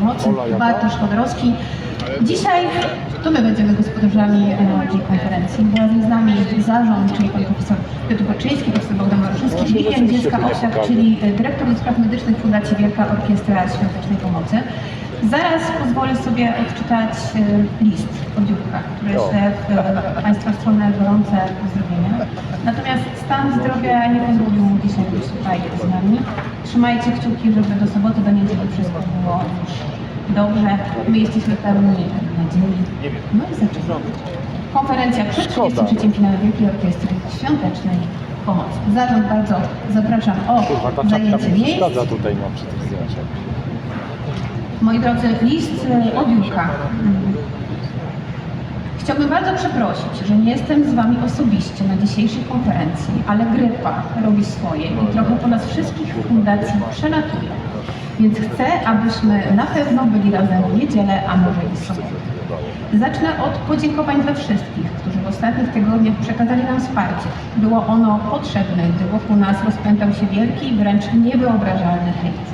Pomocy, Bartosz Chodorowski. Dzisiaj to my będziemy gospodarzami tej konferencji. Razem z nami zarząd, czyli pan profesor Piotr Baczyński, profesor Bogdan Maruszyński i Jan Dziecka Owsiak, czyli e, dyrektor do spraw medycznych Fundacji Wielka Orkiestra Świątecznej Pomocy. Zaraz pozwolę sobie odczytać e, list od Jurka, który śle w e, Państwa stronę gorące pozdrowienia. Natomiast stan zdrowia nie pozwolił mu dzisiaj być tutaj z nami. Trzymajcie kciuki, żeby do soboty, do niedzieli wszystko było już dobrze. My jesteśmy pełni nadziei. No i zaczynamy. Konferencja przed 33. finałem Wielkiej Orkiestry Świątecznej Pomocy. Zarząd bardzo zapraszam o Kurwa, ta czapka zajęcie mi miejsc. przeszkadza tutaj mam przy tych zdjęciach. Moi drodzy, list e, od Jurka. Mm. Chciałbym bardzo przeprosić, że nie jestem z Wami osobiście na dzisiejszej konferencji, ale grypa robi swoje i trochę po nas wszystkich w fundacji przelatuje. Więc chcę, abyśmy na pewno byli razem w niedzielę, a może i sobotę. Zacznę od podziękowań dla wszystkich, którzy w ostatnich tygodniach przekazali nam wsparcie. Było ono potrzebne, gdy wokół nas rozpętał się wielki, wręcz niewyobrażalny hejt.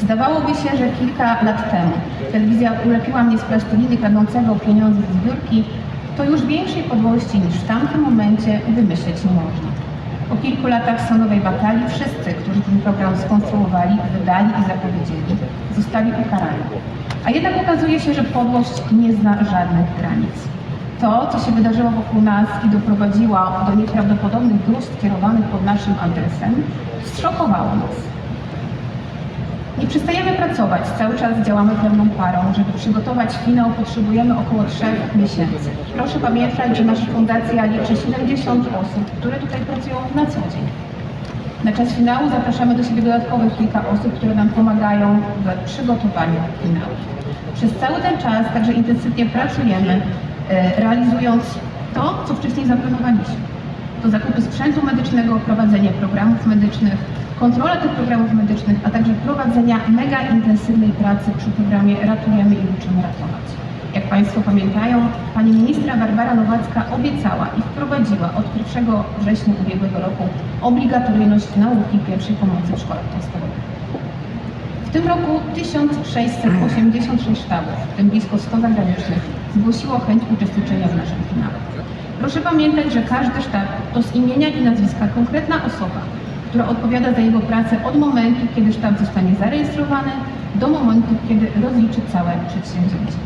Zdawałoby się, że kilka lat temu telewizja ulepiła mnie z plasteliny kradnącego pieniądze z zbiórki, to już większej podłości niż w tamtym momencie wymyśleć nie można. Po kilku latach sądowej batalii wszyscy, którzy ten program skonstruowali, wydali i zapowiedzieli, zostali ukarani. A jednak okazuje się, że podłość nie zna żadnych granic. To, co się wydarzyło wokół nas i doprowadziło do nieprawdopodobnych gruz skierowanych pod naszym adresem, zszokowało nas. Nie przestajemy pracować, cały czas działamy pełną parą. Żeby przygotować finał potrzebujemy około trzech miesięcy. Proszę pamiętać, że nasza fundacja liczy 70 osób, które tutaj pracują na co dzień. Na czas finału zapraszamy do siebie dodatkowych kilka osób, które nam pomagają w przygotowaniu finału. Przez cały ten czas także intensywnie pracujemy, e, realizując to, co wcześniej zaplanowaliśmy. To zakupy sprzętu medycznego, prowadzenie programów medycznych, kontrola tych programów medycznych, a także prowadzenia mega intensywnej pracy przy programie Ratujemy i uczymy ratować. Jak Państwo pamiętają, Pani Ministra Barbara Nowacka obiecała i wprowadziła od 1 września ubiegłego roku obligatoryjność nauki pierwszej pomocy w szkołach podstawowych. W tym roku 1686 sztabów, w tym blisko 100 zagranicznych, zgłosiło chęć uczestniczenia w naszym finale. Proszę pamiętać, że każdy sztab to z imienia i nazwiska konkretna osoba, która odpowiada za jego pracę od momentu, kiedy sztab zostanie zarejestrowany, do momentu, kiedy rozliczy całe przedsięwzięcie.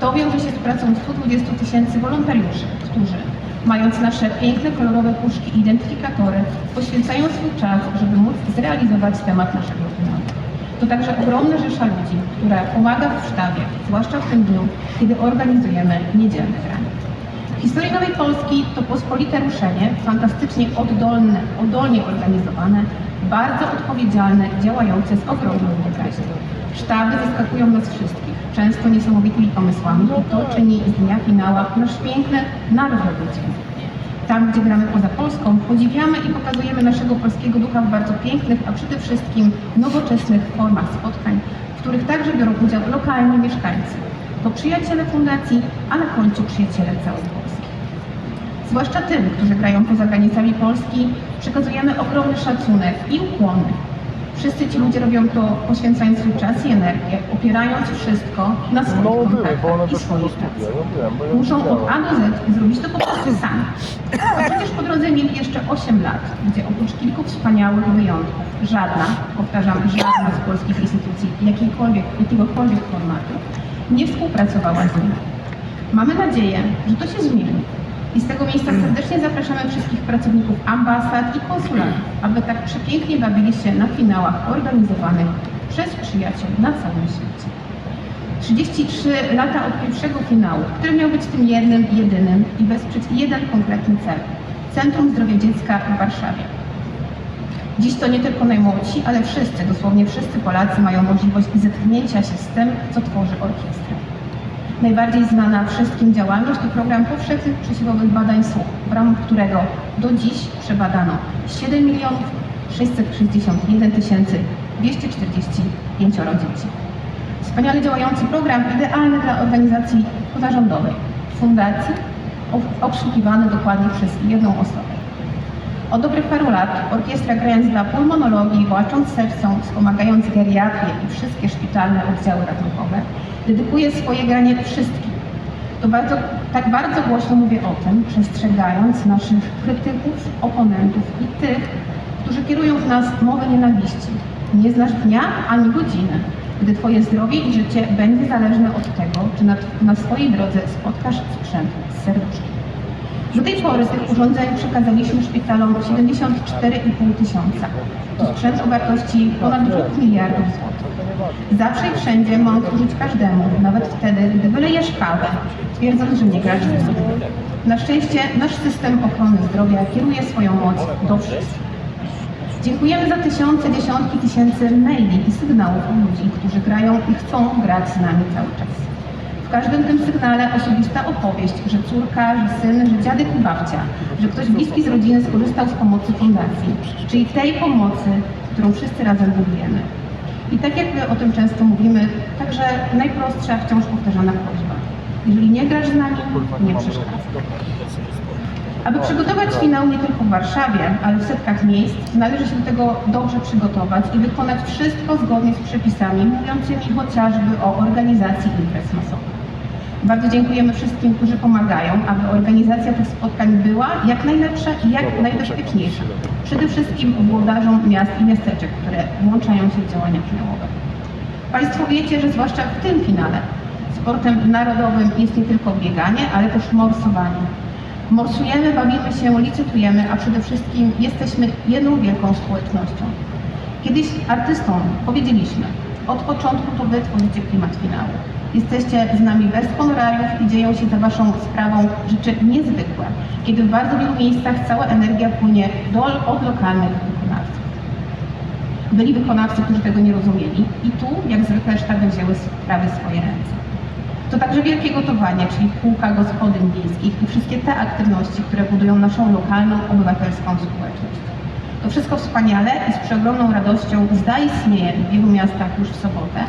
To wiąże się z pracą 120 tysięcy wolontariuszy, którzy, mając nasze piękne, kolorowe puszki i identyfikatory, poświęcają swój czas, żeby móc zrealizować temat naszego finału. To także ogromna rzesza ludzi, która pomaga w sztabie, zwłaszcza w tym dniu, kiedy organizujemy niedzielne granie. W historii Nowej Polski to pospolite ruszenie, fantastycznie oddolne, oddolnie organizowane, bardzo odpowiedzialne, działające z ogromną wyobraźnią. Sztaby zaskakują nas wszystkich, często niesamowitymi pomysłami i to czyni z dnia finała nasz piękny, narodowy dzień. Tam, gdzie gramy poza Polską, podziwiamy i pokazujemy naszego polskiego ducha w bardzo pięknych, a przede wszystkim nowoczesnych formach spotkań, w których także biorą udział lokalni mieszkańcy. To przyjaciele fundacji, a na końcu przyjaciele Polski. Zwłaszcza tym, którzy grają poza granicami Polski, przekazujemy ogromny szacunek i ukłony. Wszyscy ci ludzie robią to poświęcając swój czas i energię, opierając wszystko na swoich No kontaktach i swojej studia, pracy. Muszą od A do Z zrobić to po prostu sami. A przecież po drodze mieli jeszcze 8 lat, gdzie oprócz kilku wspaniałych wyjątków, żadna, powtarzam, żadna z polskich instytucji jakiejkolwiek, jakiegokolwiek formatu nie współpracowała z nimi. Mamy nadzieję, że to się zmieni. I z tego miejsca serdecznie zapraszamy wszystkich pracowników ambasad i konsulatów, aby tak przepięknie bawili się na finałach organizowanych przez przyjaciół na całym świecie. 33 lata od pierwszego finału, który miał być tym jednym, jedynym i wesprzeć jeden konkretny cel. Centrum Zdrowia Dziecka w Warszawie. Dziś to nie tylko najmłodsi, ale wszyscy, dosłownie wszyscy Polacy mają możliwość zetknięcia się z tym, co tworzy orkiestrę. Najbardziej znana wszystkim działalność to program powszechnych przesiewowych badań słuchu, w ramach którego do dziś przebadano 7 milionów 661 tysięcy 245 dzieci. Wspaniale działający program, idealny dla organizacji pozarządowej, fundacji, ob- obsługiwany dokładnie przez jedną osobę. Od dobrych paru lat orkiestra grając dla pulmonologii, walcząc z sercem, wspomagając geriatrię i wszystkie szpitalne oddziały ratunkowe, dedykuje swoje granie wszystkim. To bardzo, tak bardzo głośno mówię o tym, przestrzegając naszych krytyków, oponentów i tych, którzy kierują w nas mowę nienawiści. Nie znasz dnia ani godziny, gdy Twoje zdrowie i życie będzie zależne od tego, czy na, na swojej drodze spotkasz sprzęt z serduszkiem. Do tej pory tych urządzeń przekazaliśmy szpitalom 74,5 tysiąca. To sprzęt o wartości ponad 2 miliardów złotych. Zawsze i wszędzie on służyć każdemu, nawet wtedy, gdy wylejesz kawę, twierdząc, że nie grasz nimi. Na szczęście nasz system ochrony zdrowia kieruje swoją moc do wszystkich. Dziękujemy za tysiące, dziesiątki tysięcy maili i sygnałów ludzi, którzy grają i chcą grać z nami cały czas. W każdym tym sygnale osobista opowieść, że córka, że syn, że dziadek i babcia, że ktoś bliski z rodziny skorzystał z pomocy fundacji, czyli tej pomocy, którą wszyscy razem budujemy. I tak jak my o tym często mówimy, także najprostsza, wciąż powtarzana prośba. Jeżeli nie grasz z nami, nie przeszkadzaj. Aby przygotować finał nie tylko w Warszawie, ale w setkach miejsc, należy się do tego dobrze przygotować i wykonać wszystko zgodnie z przepisami mówiącymi chociażby o organizacji imprez masowych. Bardzo dziękujemy wszystkim, którzy pomagają, aby organizacja tych spotkań była jak najlepsza i jak najbezpieczniejsza. Przede wszystkim włodarzom miast i miasteczek, które włączają się w działania finałowe. Państwo wiecie, że zwłaszcza w tym finale sportem narodowym jest nie tylko bieganie, ale też morsowanie. Morsujemy, bawimy się, licytujemy, a przede wszystkim jesteśmy jedną wielką społecznością. Kiedyś artystom powiedzieliśmy, od początku to wy tworzycie klimat finału. Jesteście z nami bez honorariów i dzieją się za waszą sprawą rzeczy niezwykłe, kiedy w bardzo wielu miejscach cała energia płynie do, od lokalnych wykonawców. Byli wykonawcy, którzy tego nie rozumieli i tu, jak zwykle, sztaby wzięły sprawy swoje ręce. To także wielkie gotowanie, czyli kółka gospodyń wiejskich i wszystkie te aktywności, które budują naszą lokalną, obywatelską społeczność. To wszystko wspaniale i z przeogromną radością zaistnieje w wielu miastach już w sobotę,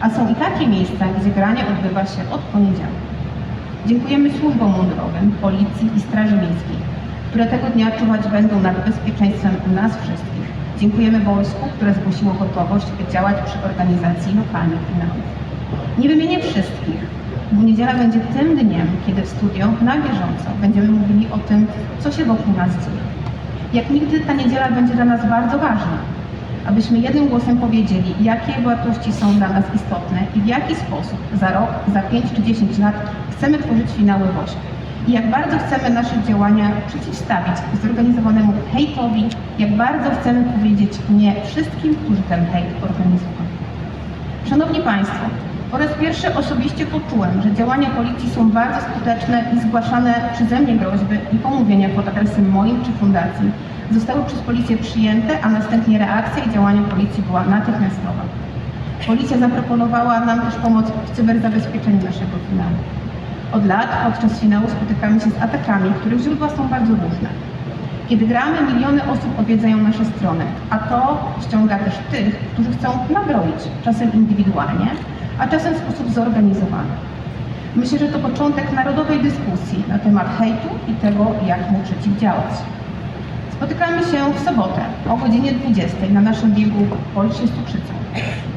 a są i takie miejsca, gdzie granie odbywa się od poniedziałku. Dziękujemy służbom mundurowym, policji i straży miejskiej, które tego dnia czuwać będą nad bezpieczeństwem nas wszystkich. Dziękujemy wojsku, które zgłosiło gotowość, działać przy organizacji lokalnych finałów. Nie wymienię wszystkich, bo niedziela będzie tym dniem, kiedy w studio na bieżąco będziemy mówili o tym, co się wokół nas dzieje. Jak nigdy ta niedziela będzie dla nas bardzo ważna, abyśmy jednym głosem powiedzieli, jakie wartości są dla nas istotne i w jaki sposób za rok, za 5 czy 10 lat chcemy tworzyć finały WOŚP. I jak bardzo chcemy nasze działania przeciwstawić zorganizowanemu hejtowi, jak bardzo chcemy powiedzieć nie wszystkim, którzy ten hejt organizują. Szanowni Państwo, po raz pierwszy osobiście poczułem, że działania policji są bardzo skuteczne i zgłaszane przeze mnie groźby i pomówienia pod adresem moim czy fundacji zostały przez policję przyjęte, a następnie reakcja i działania policji była natychmiastowa. Policja zaproponowała nam też pomoc w cyberzabezpieczeniu naszego finału. Od lat podczas finału spotykamy się z atakami, których źródła są bardzo różne. Kiedy gramy, miliony osób odwiedzają nasze strony, a to ściąga też tych, którzy chcą nabroić, czasem indywidualnie, a czasem w sposób zorganizowany. Myślę, że to początek narodowej dyskusji na temat hejtu i tego, jak mu przeciwdziałać. Spotykamy się w sobotę o godzinie 20 na naszym biegu Polszy z Cukrzycą.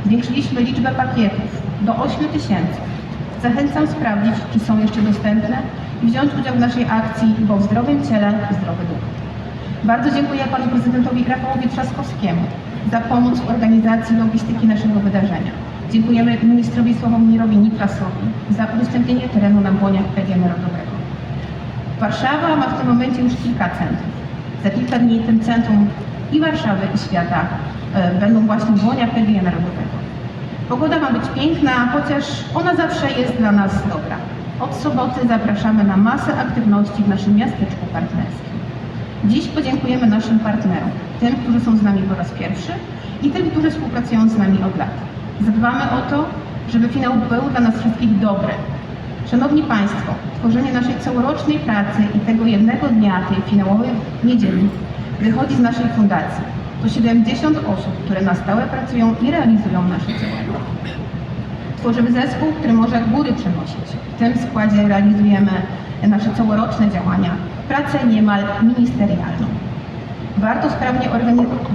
Zwiększyliśmy liczbę pakietów do 8 tysięcy. Zachęcam sprawdzić, czy są jeszcze dostępne i wziąć udział w naszej akcji, bo w zdrowym ciele zdrowy duch. Bardzo dziękuję panu prezydentowi Rafałowi Trzaskowskiemu za pomoc w organizacji logistyki naszego wydarzenia. Dziękujemy ministrowi Sławomirowi Nitrasowi za udostępnienie terenu na błoniach PG Narodowego. Warszawa ma w tym momencie już kilka centrów. Za kilka dni tym centrum i Warszawy, i świata e, będą właśnie błonia PG Narodowego. Pogoda ma być piękna, chociaż ona zawsze jest dla nas dobra. Od soboty zapraszamy na masę aktywności w naszym miasteczku partnerskim. Dziś podziękujemy naszym partnerom, tym, którzy są z nami po raz pierwszy i tym, którzy współpracują z nami od lat. Zadbamy o to, żeby finał był dla nas wszystkich dobry. Szanowni Państwo, tworzenie naszej całorocznej pracy i tego jednego dnia, tej finałowej niedzieli, wychodzi z naszej fundacji. To 70 osób, które na stałe pracują i realizują nasze działania. Tworzymy zespół, który może góry przenosić. W tym składzie realizujemy nasze całoroczne działania, pracę niemal ministerialną. Warto sprawnie,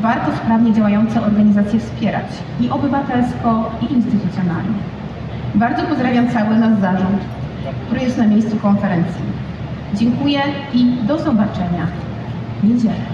warto sprawnie działające organizacje wspierać i obywatelsko, i instytucjonalnie. Bardzo pozdrawiam cały nasz zarząd, który jest na miejscu konferencji. Dziękuję i do zobaczenia w niedzielę.